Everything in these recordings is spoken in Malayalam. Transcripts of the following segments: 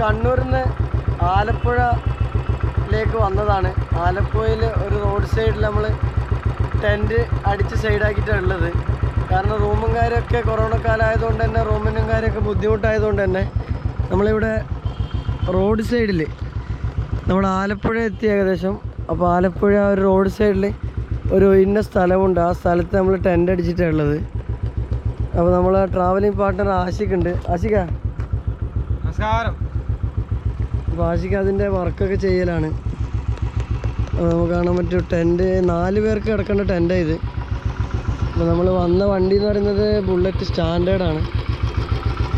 കണ്ണൂരിൽ നിന്ന് ആലപ്പുഴയിലേക്ക് വന്നതാണ്. ആലപ്പുഴയിൽ ഒരു റോഡ് സൈഡിൽ നമ്മൾ ടെന്റ് അടിച്ച് സൈഡാക്കിയിട്ടാണ് ഉള്ളത്. കാരണം റൂമും കാര്യമൊക്കെ കൊറോണ കാലമായതുകൊണ്ട് തന്നെ റൂമിനും കാര്യമൊക്കെ ബുദ്ധിമുട്ടായതുകൊണ്ട് തന്നെ നമ്മളിവിടെ റോഡ് സൈഡിൽ നമ്മൾ ആലപ്പുഴ എത്തി ഏകദേശം. അപ്പോൾ ആലപ്പുഴ ഒരു റോഡ് സൈഡിൽ ഒരു ഇന്ന സ്ഥലമുണ്ട്. ആ സ്ഥലത്ത് നമ്മൾ ടെന്റ് അടിച്ചിട്ടാണ് ഉള്ളത്. അപ്പോൾ നമ്മൾ ട്രാവലിംഗ് പാർട്ട്ണർ ആഷിഖ് ഉണ്ട്. ആഷിഖ നമസ്കാരം. അപ്പോൾ അതിന്റെ വർക്കൊക്കെ ചെയ്യലാണ്. നമുക്ക് കാണാൻ പറ്റും ടെന്റ് നാല് പേർക്ക് കിടക്കേണ്ട ടെന്റാണ് ഇത്. അപ്പോൾ നമ്മൾ വന്ന വണ്ടി എന്ന് പറയുന്നത് ബുള്ളറ്റ് സ്റ്റാൻഡേർഡാണ്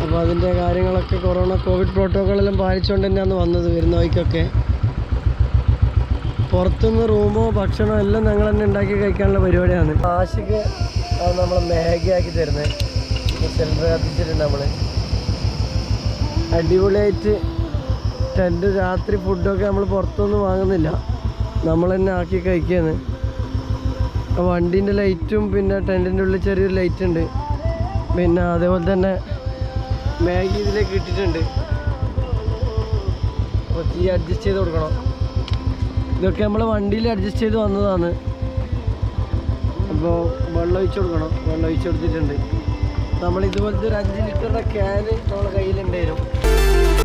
അപ്പോൾ അതിന്റെ കാര്യങ്ങളൊക്കെ കൊറോണ കോവിഡ് പ്രോട്ടോക്കോളെല്ലാം പാലിച്ചുകൊണ്ട് തന്നെയാണ് വന്നത് വരുന്ന വഴിക്കൊക്കെ. പുറത്തുനിന്ന് റൂമോ ഭക്ഷണമോ എല്ലാം ഞങ്ങൾ തന്നെ ഉണ്ടാക്കി കഴിക്കാനുള്ള പരിപാടിയാണ്. ആഷിക്ക് ആണ് നമ്മൾ മാഗി ആക്കി തരുന്നത്. സിലിണ്ടർ കത്തിച്ചിട്ടുണ്ട് നമ്മൾ അടിപൊളിയായിട്ട് ടെന്റ് രാത്രി ഫുഡൊക്കെ നമ്മൾ പുറത്തൊന്നും വാങ്ങുന്നില്ല. നമ്മൾ തന്നെ ആക്കി കഴിക്കുകയാണ് വണ്ടിന്റെ ലൈറ്റും പിന്നെ ടെന്റിന്റെ ഉള്ളിൽ ചെറിയൊരു ലൈറ്റ് ഉണ്ട്. പിന്നെ അതേപോലെ തന്നെ മാഗി ഇതിലേക്ക് ഇട്ടിട്ടുണ്ട്. അപ്പോൾ തീ അഡ്ജസ്റ്റ് ചെയ്ത് കൊടുക്കണം. ഇതൊക്കെ നമ്മൾ വണ്ടിയിൽ അഡ്ജസ്റ്റ് ചെയ്ത് വന്നതാണ്. അപ്പോൾ വെള്ളം ഒഴിച്ച് കൊടുക്കണം. വെള്ളം ഒഴിച്ച് കൊടുത്തിട്ടുണ്ട്. നമ്മൾ ഇതുപോലത്തെ ഒരു അഞ്ച് ലിറ്ററിന്റെ ക്യാന് നമ്മളെ കയ്യിലുണ്ടായിരുന്നു.